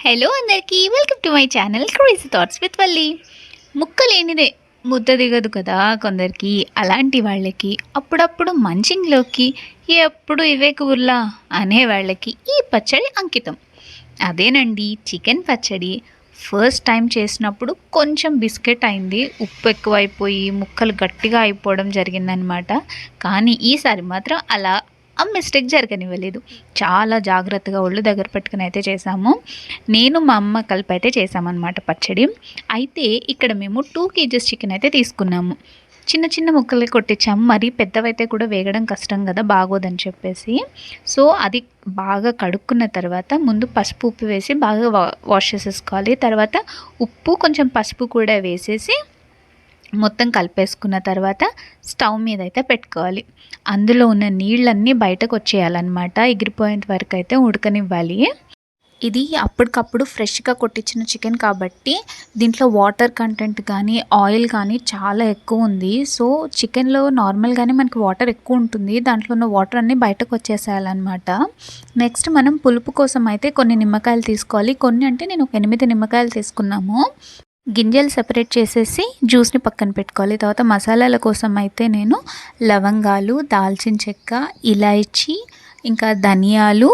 Hello అందరికీ welcome to my channel crazy thoughts with Valli ముక్క లేనిదే ముద్ద దిగదు కదా కొందరికి అలాంటి వాళ్ళకి అప్పుడప్పుడు మంచింగ్లోకి ఎప్పుడు ఇవే కూరలా అనే వాళ్ళకి ఈ పచ్చడి అంకితం. అదేనండి చికెన్ పచ్చడి. ఫస్ట్ టైం చేసినప్పుడు కొంచెం బిస్కెట్ అయింది ఉప్పు ఎక్కువైపోయి ముక్కలు గట్టిగా అయిపోవడం జరిగిందనమాట. కానీ ఈసారి మాత్రం అలా ఆ మిస్టేక్ జరగనివ్వలేదు. చాలా జాగ్రత్తగా ఒళ్ళు దగ్గర పెట్టుకుని అయితే చేసాము నేను మా అమ్మ కలిపి అయితే చేసామన్నమాట పచ్చడి. అయితే ఇక్కడ మేము టూ కేజీస్ చికెన్ అయితే తీసుకున్నాము. చిన్న చిన్న ముక్కలు కొట్టించాము. మరీ పెద్దవైతే కూడా వేగడం కష్టం కదా బాగోదని చెప్పేసి. సో అది బాగా కడుక్కున్న తర్వాత ముందు పసుపు ఉప్పు వేసి బాగా వా- వాష్ చేసేసుకోవాలి. తర్వాత ఉప్పు కొంచెం పసుపు కూడా వేసేసి మొత్తం కలిపేసుకున్న తర్వాత స్టవ్ మీద అయితే పెట్టుకోవాలి. అందులో ఉన్న నీళ్ళన్నీ బయటకు వచ్చేయాలన్నమాట. ఎగిరిపోయేంత వరకు అయితే ఉడకనివ్వాలి. ఇది అప్పటికప్పుడు ఫ్రెష్గా కొట్టించిన చికెన్ కాబట్టి దీంట్లో వాటర్ కంటెంట్ కానీ ఆయిల్ కానీ చాలా ఎక్కువ ఉంది. సో చికెన్లో నార్మల్గానే మనకి వాటర్ ఎక్కువ ఉంటుంది. దాంట్లో ఉన్న వాటర్ అన్నీ బయటకు వచ్చేసేయాలన్నమాట. నెక్స్ట్ మనం పులుపు కోసం అయితే కొన్ని నిమ్మకాయలు తీసుకోవాలి. కొన్ని అంటే నేను ఎనిమిది నిమ్మకాయలు తీసుకున్నాము. గింజలు సెపరేట్ చేసేసి జ్యూస్ని పక్కన పెట్టుకోవాలి. తర్వాత మసాలాల కోసం అయితే నేను లవంగాలు దాల్చిన చెక్క ఇలాయచి ఇంకా ధనియాలు.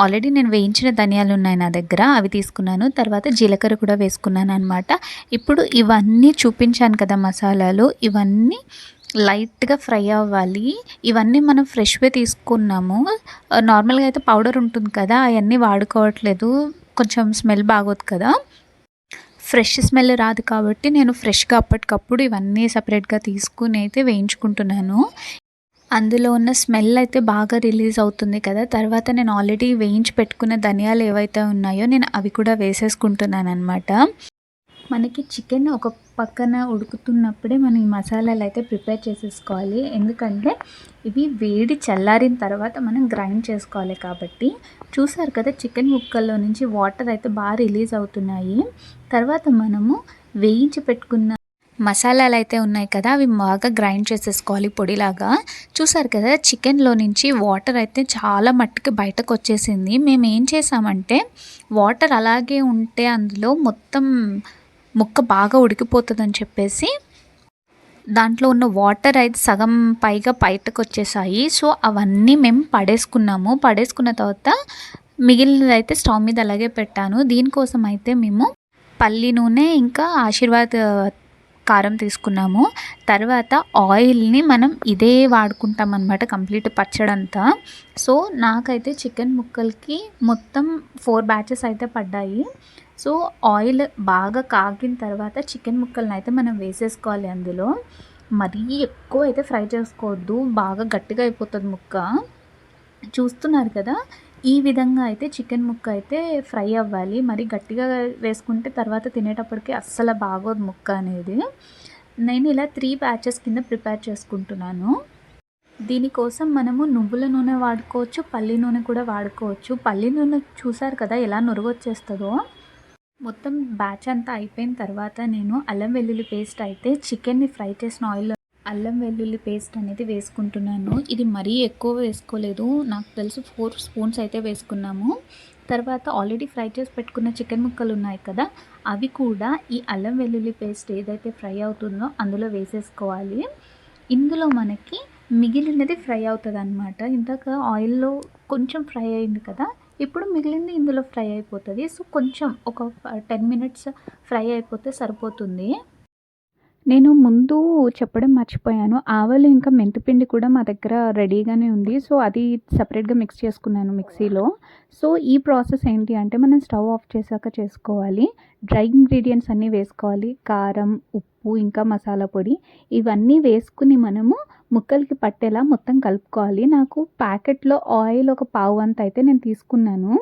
ఆల్రెడీ నేను వేయించిన ధనియాలు ఉన్నాయి నా దగ్గర అవి తీసుకున్నాను. తర్వాత జీలకర్ర కూడా వేసుకున్నాను అనమాట ఇప్పుడు ఇవన్నీ చూపించాను కదా మసాలాలు. ఇవన్నీ లైట్గా ఫ్రై అవ్వాలి. ఇవన్నీ మనం ఫ్రెష్వే తీసుకున్నాము. నార్మల్గా అయితే పౌడర్ ఉంటుంది కదా అవన్నీ వాడుకోవట్లేదు. కొంచెం స్మెల్ బాగోదు కదా. ఫ్రెష్ స్మెల్ రాదు కాబట్టి నేను ఫ్రెష్గా అప్పటికప్పుడు ఇవన్నీ సపరేట్గా తీసుకుని అయితే వేయించుకుంటున్నాను. అందులో ఉన్న స్మెల్ అయితే బాగా రిలీజ్ అవుతుంది కదా తర్వాత నేను ఆల్రెడీ వేయించి పెట్టుకున్న ధనియాలు ఏవైతే ఉన్నాయో నేను అవి కూడా వేసేసుకుంటున్నాను అనమాట మనకి చికెన్ ఒక పక్కన ఉడుకుతున్నప్పుడే మనం ఈ మసాలాలు అయితే ప్రిపేర్ చేసేసుకోవాలి. ఎందుకంటే ఇవి వేడి చల్లారిన తర్వాత మనం గ్రైండ్ చేసుకోవాలి కాబట్టి. చూసారు కదా చికెన్ ముక్కల్లో నుంచి వాటర్ అయితే బాగా రిలీజ్ అవుతున్నాయి. తర్వాత మనము వేయించి పెట్టుకున్న మసాలాలు అయితే ఉన్నాయి కదా అవి బాగా గ్రైండ్ చేసేసుకోవాలి పొడిలాగా. చూసారు కదా చికెన్లో నుంచి వాటర్ అయితే చాలా మట్టుకు బయటకు వచ్చేసింది. మేము ఏం చేసామంటే వాటర్ అలాగే ఉంటే అందులో మొత్తం ముక్క బాగా ఉడికిపోతుందని చెప్పేసి దాంట్లో ఉన్న వాటర్ అయితే సగం పైగా బయటకు వచ్చేసాయి సో అవన్నీ మేము పడేసుకున్నాము. పడేసుకున్న తర్వాత మిగిలినది అయితే స్టవ్ మీద అలాగే పెట్టాను. దీనికోసం అయితే మేము పల్లి నూనె ఇంకా ఆశీర్వాద్ కారం తీసుకున్నాము. తర్వాత ఆయిల్ని మనం ఇదే వాడుకుంటాం అనమాట కంప్లీట్ పచ్చడంతా. సో నాకైతే చికెన్ ముక్కలకి మొత్తం ఫోర్ బ్యాచెస్ అయితే పడ్డాయి. సో ఆయిల్ బాగా కాగిన తర్వాత చికెన్ ముక్కలను అయితే మనం వేసేసుకోవాలి అందులో. మరీ ఎక్కువ అయితే ఫ్రై చేసుకోవద్దు బాగా గట్టిగా అయిపోతుంది ముక్క. చూస్తున్నారు కదా ఈ విధంగా అయితే చికెన్ ముక్క అయితే ఫ్రై అవ్వాలి. మరి గట్టిగా వేసుకుంటే తర్వాత తినేటప్పటికి అస్సలు బాగోదు ముక్క అనేది. నేను ఇలా త్రీ బ్యాచెస్ కింద ప్రిపేర్ చేసుకుంటున్నాను. దీనికోసం మనము నువ్వుల నూనె వాడుకోవచ్చు పల్లి నూనె కూడా వాడుకోవచ్చు. పల్లి నూనె చూసారు కదా ఎలా నురుగొచ్చేస్తుందో? మొత్తం బ్యాచ్ అంతా అయిపోయిన తర్వాత నేను అల్లం వెల్లుల్లి పేస్ట్ అయితే చికెన్ని ఫ్రై చేసిన ఆయిల్ అల్లం వెల్లుల్లి పేస్ట్ అనేది వేసుకుంటున్నాను. ఇది మరీ ఎక్కువ వేసుకోలేదు. నాకు తెలిసి ఫోర్ స్పూన్స్ అయితే వేసుకున్నాము. తర్వాత ఆల్రెడీ ఫ్రై చేసి పెట్టుకున్న చికెన్ ముక్కలు ఉన్నాయి కదా అవి కూడా ఈ అల్లం వెల్లుల్లి పేస్ట్ ఏదైతే ఫ్రై అవుతుందో అందులో వేసేసుకోవాలి. ఇందులో మనకి మిగిలినది ఫ్రై అవుతుంది అనమాట ఇందాక ఆయిల్లో కొంచెం ఫ్రై అయింది కదా ఇప్పుడు మిగిలింది ఇందులో ఫ్రై అయిపోతుంది. సో కొంచెం ఒక టెన్ మినిట్స్ ఫ్రై అయిపోతే సరిపోతుంది. నేను ముందు చెప్పడం మర్చిపోయాను. ఆవాలు ఇంకా మెంతిపిండి కూడా మా దగ్గర రెడీగానే ఉంది. సో అది సపరేట్గా మిక్స్ చేసుకున్నాను మిక్సీలో. సో ఈ ప్రాసెస్ ఏంటి అంటే మనం స్టవ్ ఆఫ్ చేశాక చేసుకోవాలి. డ్రై ఇంగ్రీడియంట్స్ అన్నీ వేసుకోవాలి. కారం ఉప్పు ఇంకా మసాలా పొడి. ఇవన్నీ వేసుకుని మనము ముక్కలకి పట్టేలా మొత్తం కలుపుకోవాలి. నాకు ప్యాకెట్లో ఆయిల్ ఒక పావు అంత అయితే నేను తీసుకున్నాను.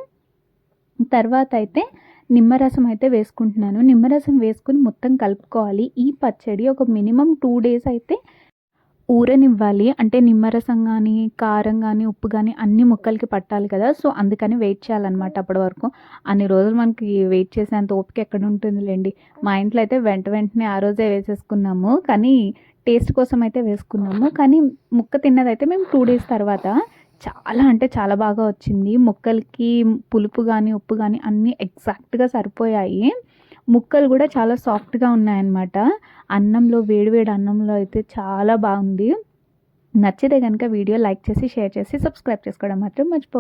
తర్వాత అయితే నిమ్మరసం అయితే వేసుకుంటున్నాను. నిమ్మరసం వేసుకుని మొత్తం కలుపుకోవాలి. ఈ పచ్చడి ఒక మినిమం టూ డేస్ అయితే ఊరనివ్వాలి. అంటే నిమ్మరసం కానీ కారం కానీ ఉప్పు కానీ అన్ని ముక్కలకి పట్టాలి కదా. సో అందుకని వెయిట్ చేయాలన్నమాట అప్పటి వరకు. అన్ని రోజులు మనకి వెయిట్ చేసేంత ఓపిక ఎక్కడ ఉంటుందిలేండి. మా ఇంట్లో అయితే వెంట వెంటనే ఆ రోజే వేసేసుకున్నాము. కానీ టేస్ట్ కోసం అయితే వేసుకున్నాము. కానీ ముక్క తిన్నదైతే మేము టూ డేస్ తర్వాత చాలా అంటే చాలా బాగా వచ్చింది. ముక్కలకి పులుపు కానీ ఉప్పు కానీ అన్నీ ఎగ్జాక్ట్గా సరిపోయాయి. ముక్కలు కూడా చాలా సాఫ్ట్గా ఉన్నాయన్నమాట. అన్నంలో వేడివేడి అన్నంలో అయితే చాలా బాగుంది. నచ్చితే కనుక వీడియో లైక్ చేసి షేర్ చేసి సబ్స్క్రైబ్ చేసుకోవడం మాత్రం మర్చిపో